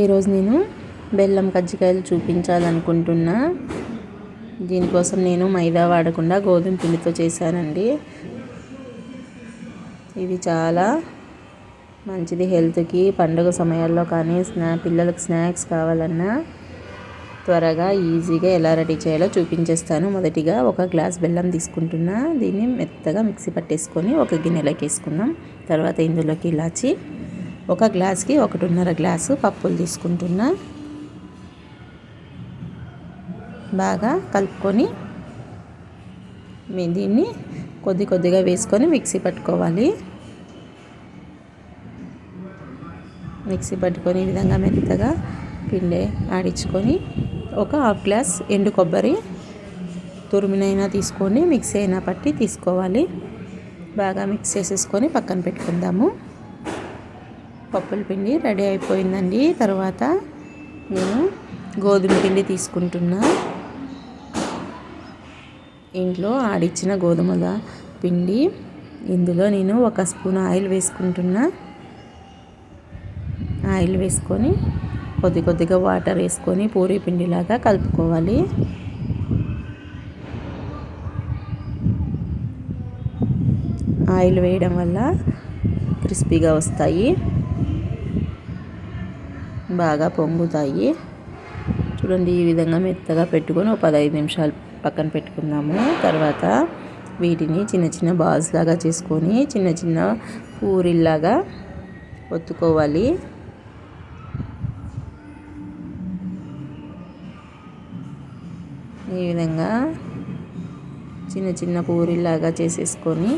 ఈరోజు నేను బెల్లం కజ్జికాయలు చూపించాలనుకుంటున్నా. దీనికోసం నేను మైదా వాడకుండా గోధుమ పిండితో చేశానండి. ఇవి చాలా మంచిది హెల్త్కి. పండుగ సమయాల్లో కానీ స్నా పిల్లలకు స్నాక్స్ కావాలన్నా త్వరగా ఈజీగా ఎలా రెడీ చేయాలో చూపించేస్తాను. మొదటిగా ఒక గ్లాస్ బెల్లం తీసుకుంటున్నా. దీన్ని మెత్తగా మిక్సీ పట్టేసుకొని ఒక గిన్నెలోకి వేసుకుందాం. తర్వాత ఇందులోకి ఇలాచి ఒక గ్లాస్కి ఒకటిన్నర గ్లాసు పప్పులు తీసుకుంటున్నా. బాగా కలుపుకొని దీన్ని కొద్ది కొద్దిగా వేసుకొని మిక్సీ పట్టుకోవాలి. మిక్సీ పట్టుకొని ఈ విధంగా మెత్తగా పిండి ఆడించుకొని ఒక హాఫ్ గ్లాస్ ఎండు కొబ్బరి తురిమినైనా తీసుకొని మిక్సీ అయినా పట్టి తీసుకోవాలి. బాగా మిక్స్ చేసేసుకొని పక్కన పెట్టుకుందాము. పప్పుల పిండి రెడీ అయిపోయిందండి. తర్వాత నేను గోధుమ పిండి తీసుకుంటున్నా. ఇంట్లో ఆడిచ్చిన గోధుమల పిండి. ఇందులో నేను ఒక స్పూన్ ఆయిల్ వేసుకుంటున్నా. ఆయిల్ వేసుకొని కొద్ది కొద్దిగా వాటర్ వేసుకొని పూరీ పిండిలాగా కలుపుకోవాలి. ఆయిల్ వేయడం వల్ల క్రిస్పీగా వస్తాయి. బాగా పొంగుతాయి. చూడండి ఈ విధంగా మెత్తగా పెట్టుకొని ఒక పదహైదు నిమిషాలు పక్కన పెట్టుకుందాము. తర్వాత వీటిని చిన్న చిన్న బాల్స్ లాగా చేసుకొని చిన్న చిన్న పూరిల్లాగా ఒత్తుకోవాలి. ఈ విధంగా చిన్న చిన్న పూరిల్లాగా చేసేసుకొని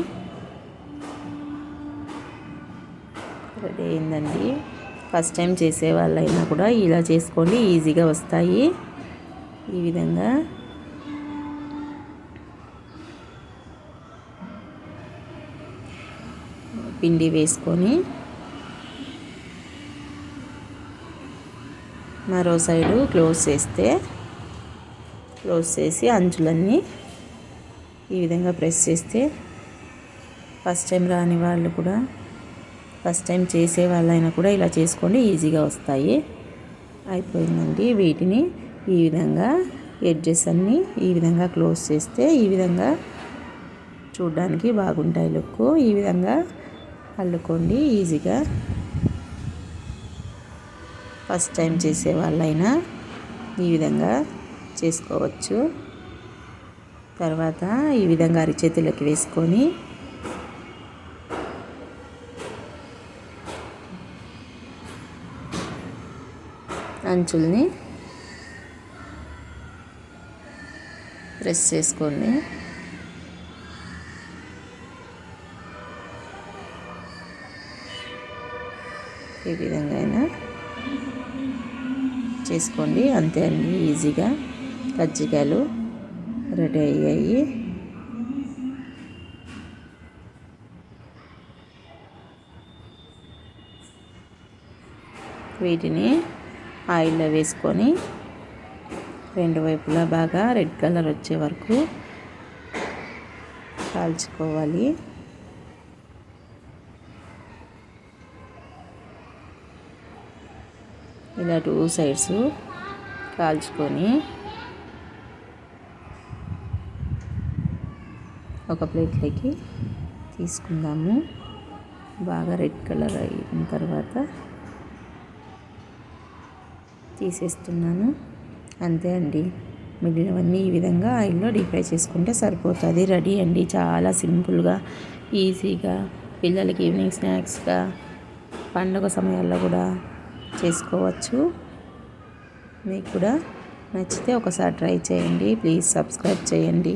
రెడీ అయిందండి. ఫస్ట్ టైం చేసే వాళ్ళైనా కూడా ఇలా చేసుకోండి ఈజీగా వస్తాయి. ఈ విధంగా. పిండి వేసుకొని మరో సైడు క్లోజ్ చేస్తే క్లోజ్ చేసి అంచులన్నీ ఈ విధంగా ప్రెస్ చేస్తే ఫస్ట్ టైం రాని వాళ్ళు కూడా ఫస్ట్ టైం చేసే వాళ్ళైనా కూడా ఇలా చేసుకోండి ఈజీగా వస్తాయి. అయిపోయిందండి. వీటిని ఈ విధంగా ఎడ్జెస్ అన్నీ ఈ విధంగా క్లోజ్ చేస్తే ఈ విధంగా చూడడానికి బాగుంటాయి లుక్ ఈ విధంగా అల్లుకోండి ఈజీగా. ఫస్ట్ టైం చేసే వాళ్ళైనా ఈ విధంగా చేసుకోవచ్చు. తర్వాత ఈ విధంగా అరిచేతులకి వేసుకొని అంచుల్ని ప్రెస్ చేసుకోండి. ఈ విధంగా అయినా చేసుకోండి. అంతే అండి ఈజీగా. కజ్జికాయలు రెడీ అయ్యాయి. వీటిని ఆయిల్లో వేసుకొని రెండు వైపులా బాగా రెడ్ కలర్ వచ్చే వరకు కాల్చుకోవాలి. ఇలా టూ సైడ్స్ కాల్చుకొని ఒక ప్లేట్లోకి తీసుకుందాము. బాగా రెడ్ కలర్ అయిన తర్వాత తీసేస్తున్నాను. అంతే అండి. మిగిలినవన్నీ ఈ విధంగా ఆయిల్లో డీప్ ఫ్రై చేసుకుంటే సరిపోతుంది. రెడీ అండి. చాలా సింపుల్గా ఈజీగా పిల్లలకి ఈవినింగ్ స్నాక్స్గా పండుగ సమయాల్లో కూడా చేసుకోవచ్చు. మీకు కూడా నచ్చితే ఒకసారి ట్రై చేయండి. ప్లీజ్ సబ్స్క్రైబ్ చేయండి.